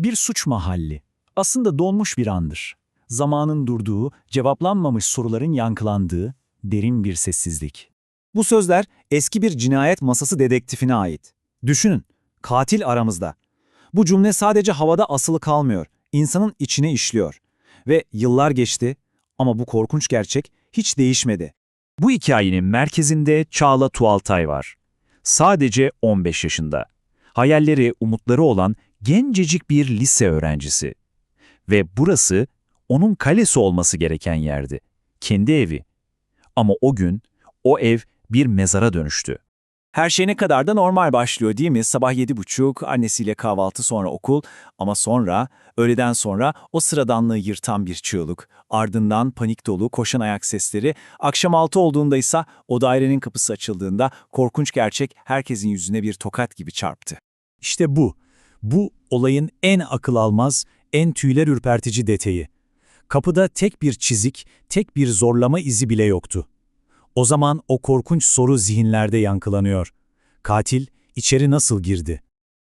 Bir suç mahalli. Aslında donmuş bir andır. Zamanın durduğu, cevaplanmamış soruların yankılandığı derin bir sessizlik. Bu sözler eski bir cinayet masası dedektifine ait. Düşünün, katil aramızda. Bu cümle sadece havada asılı kalmıyor, insanın içine işliyor. Ve yıllar geçti ama bu korkunç gerçek hiç değişmedi. Bu hikayenin merkezinde Çağla Tuğaltay var. Sadece 15 yaşında. Hayalleri, umutları olan gencecik bir lise öğrencisi. Ve burası onun kalesi olması gereken yerdi. Kendi evi. Ama o gün o ev bir mezara dönüştü. Her şey ne kadar da normal başlıyor değil mi? Sabah yedi buçuk, annesiyle kahvaltı sonra okul ama sonra, öğleden sonra o sıradanlığı yırtan bir çığlık, ardından panik dolu koşan ayak sesleri, akşam altı olduğunda ise o dairenin kapısı açıldığında korkunç gerçek herkesin yüzüne bir tokat gibi çarptı. İşte bu. Bu olayın en akıl almaz, en tüyler ürpertici detayı. Kapıda tek bir çizik, tek bir zorlama izi bile yoktu. O zaman o korkunç soru zihinlerde yankılanıyor. Katil içeri nasıl girdi?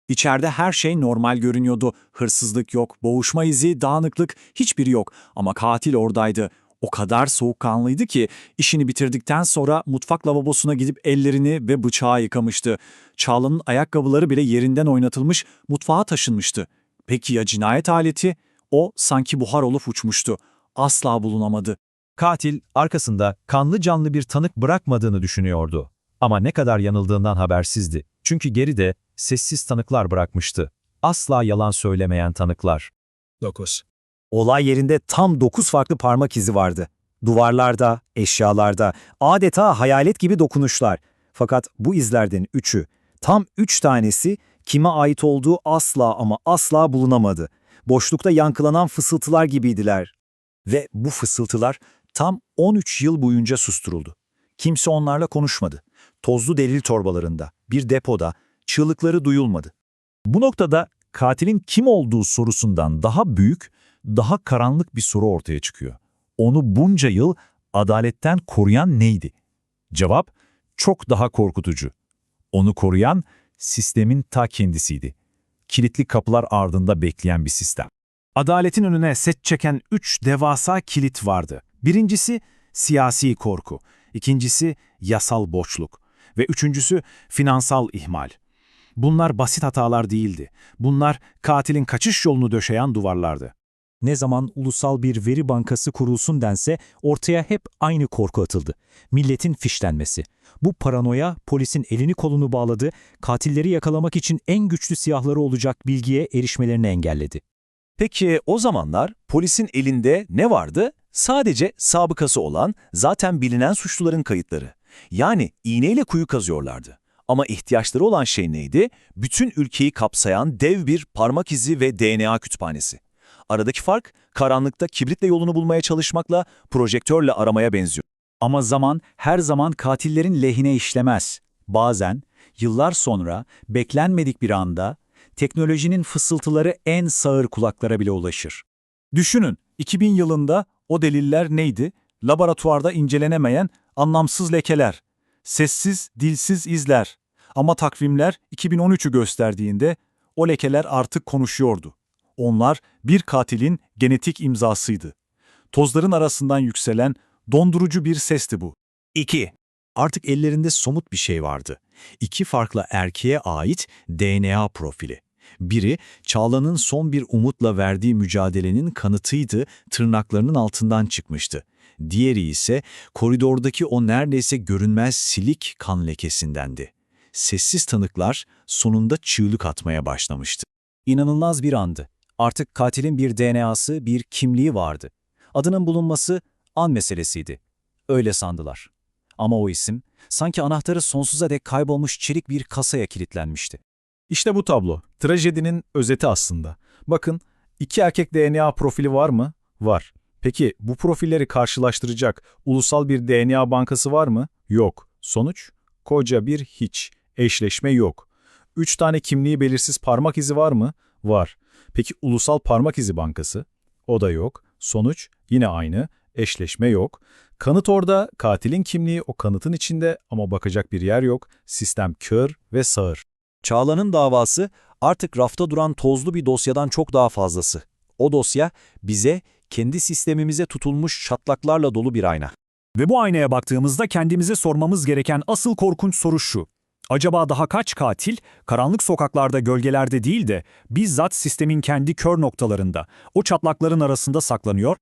İçeride her şey normal görünüyordu. Hırsızlık yok, boğuşma izi, dağınıklık hiçbiri yok. Ama katil oradaydı. O kadar soğukkanlıydı ki işini bitirdikten sonra mutfak lavabosuna gidip ellerini ve bıçağı yıkamıştı. Çağla'nın ayakkabıları bile yerinden oynatılmış, mutfağa taşınmıştı. Peki ya cinayet aleti? O sanki buhar olup uçmuştu. Asla bulunamadı. Katil arkasında kanlı canlı bir tanık bırakmadığını düşünüyordu. Ama ne kadar yanıldığından habersizdi. Çünkü geride sessiz tanıklar bırakmıştı. Asla yalan söylemeyen tanıklar. 9. Olay yerinde tam 9 farklı parmak izi vardı. Duvarlarda, eşyalarda, adeta hayalet gibi dokunuşlar. Fakat bu izlerden üçü, tam üç tanesi kime ait olduğu asla ama asla bulunamadı. Boşlukta yankılanan fısıltılar gibiydiler. Ve bu fısıltılar tam 13 yıl boyunca susturuldu. Kimse onlarla konuşmadı. Tozlu delil torbalarında, bir depoda çığlıkları duyulmadı. Bu noktada katilin kim olduğu sorusundan daha büyük, daha karanlık bir soru ortaya çıkıyor. Onu bunca yıl adaletten koruyan neydi? Cevap çok daha korkutucu. Onu koruyan sistemin ta kendisiydi. Kilitli kapılar ardında bekleyen bir sistem. Adaletin önüne set çeken üç devasa kilit vardı. Birincisi siyasi korku, ikincisi yasal boşluk ve üçüncüsü finansal ihmal. Bunlar basit hatalar değildi. Bunlar katilin kaçış yolunu döşeyen duvarlardı. Ne zaman ulusal bir veri bankası kurulsun dense ortaya hep aynı korku atıldı. Milletin fişlenmesi. Bu paranoya polisin elini kolunu bağladı, katilleri yakalamak için en güçlü silahları olacak bilgiye erişmelerini engelledi. Peki o zamanlar polisin elinde ne vardı? Sadece sabıkası olan, zaten bilinen suçluların kayıtları. Yani iğneyle kuyu kazıyorlardı. Ama ihtiyaçları olan şey neydi? Bütün ülkeyi kapsayan dev bir parmak izi ve DNA kütüphanesi. Aradaki fark, karanlıkta kibritle yolunu bulmaya çalışmakla projektörle aramaya benziyor. Ama zaman her zaman katillerin lehine işlemez. Bazen, yıllar sonra, beklenmedik bir anda, teknolojinin fısıltıları en sağır kulaklara bile ulaşır. Düşünün, 2000 yılında o deliller neydi? Laboratuvarda incelenemeyen anlamsız lekeler, sessiz, dilsiz izler. Ama takvimler 2013'ü gösterdiğinde o lekeler artık konuşuyordu. Onlar bir katilin genetik imzasıydı. Tozların arasından yükselen dondurucu bir sesti bu. 2. Artık ellerinde somut bir şey vardı. İki farklı erkeğe ait DNA profili. Biri, Çağla'nın son bir umutla verdiği mücadelenin kanıtıydı, tırnaklarının altından çıkmıştı. Diğeri ise koridordaki o neredeyse görünmez silik kan lekesindendi. Sessiz tanıklar sonunda çığlık atmaya başlamıştı. İnanılmaz bir andı. Artık katilin bir DNA'sı, bir kimliği vardı. Adının bulunması an meselesiydi. Öyle sandılar. Ama o isim sanki anahtarı sonsuza dek kaybolmuş çelik bir kasaya kilitlenmişti. İşte bu tablo. Trajedinin özeti aslında. Bakın, iki erkek DNA profili var mı? Var. Peki bu profilleri karşılaştıracak ulusal bir DNA bankası var mı? Yok. Sonuç? Koca bir hiç. Eşleşme yok. Üç tane kimliği belirsiz parmak izi var mı? Var. Peki ulusal parmak izi bankası? O da yok. Sonuç? Yine aynı. Eşleşme yok. Kanıt orada, katilin kimliği o kanıtın içinde ama bakacak bir yer yok. Sistem kör ve sağır. Çağla'nın davası artık rafta duran tozlu bir dosyadan çok daha fazlası. O dosya bize, kendi sistemimize tutulmuş çatlaklarla dolu bir ayna. Ve bu aynaya baktığımızda kendimize sormamız gereken asıl korkunç soru şu. Acaba daha kaç katil, karanlık sokaklarda gölgelerde değil de bizzat sistemin kendi kör noktalarında, o çatlakların arasında saklanıyor